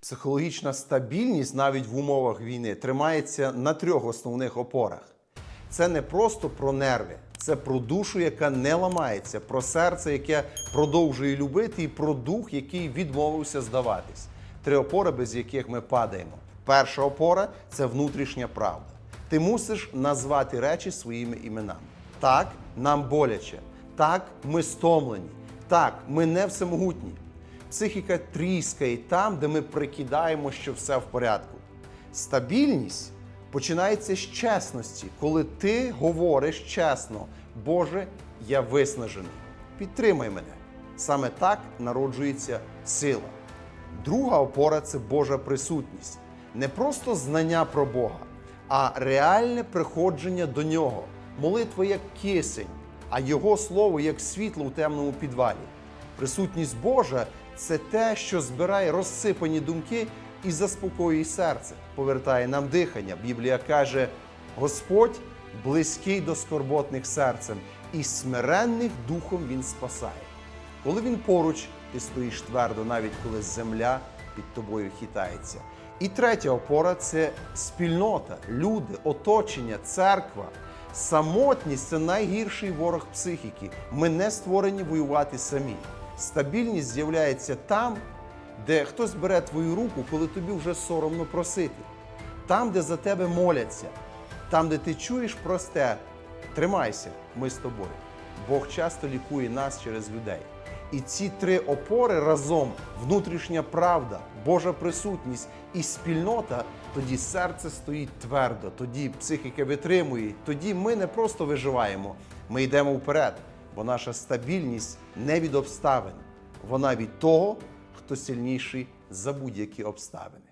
Психологічна стабільність навіть в умовах війни тримається на трьох основних опорах. Це не просто про нерви, це про душу, яка не ламається, про серце, яке продовжує любити, і про дух, який відмовився здаватись. Три опори, без яких ми падаємо. Перша опора це внутрішня правда. Ти мусиш назвати речі своїми іменами. Так, нам боляче. Так, ми стомлені. Так, ми не всемогутні. Психіка тріскає там, де ми прикидаємо, що все в порядку. Стабільність починається з чесності, коли ти говориш чесно, Боже, я виснажений. Підтримай мене. Саме так народжується сила. Друга опора це Божа присутність. Не просто знання про Бога, а реальне приходження до нього. Молитва як кисень, а Його слово як світло у темному підвалі. Присутність Божа це те, що збирає розсипані думки і заспокоює серце, повертає нам дихання. Біблія каже: Господь близький до скорботних серцем, і смиренних духом Він спасає. Коли він поруч, ти стоїш твердо, навіть коли земля під тобою хитається. І третя опора це спільнота, люди, оточення, церква. Самотність це найгірший ворог психіки. Ми не створені воювати самі. Стабільність з'являється там, де хтось бере твою руку, коли тобі вже соромно просити, там, де за тебе моляться, там, де ти чуєш просте, тримайся, ми з тобою. Бог часто лікує нас через людей. І ці три опори разом внутрішня правда, Божа присутність і спільнота, тоді серце стоїть твердо, тоді психіка витримує, тоді ми не просто виживаємо, ми йдемо вперед, бо наша стабільність не від обставин, вона від того, хто сильніший за будь-які обставини.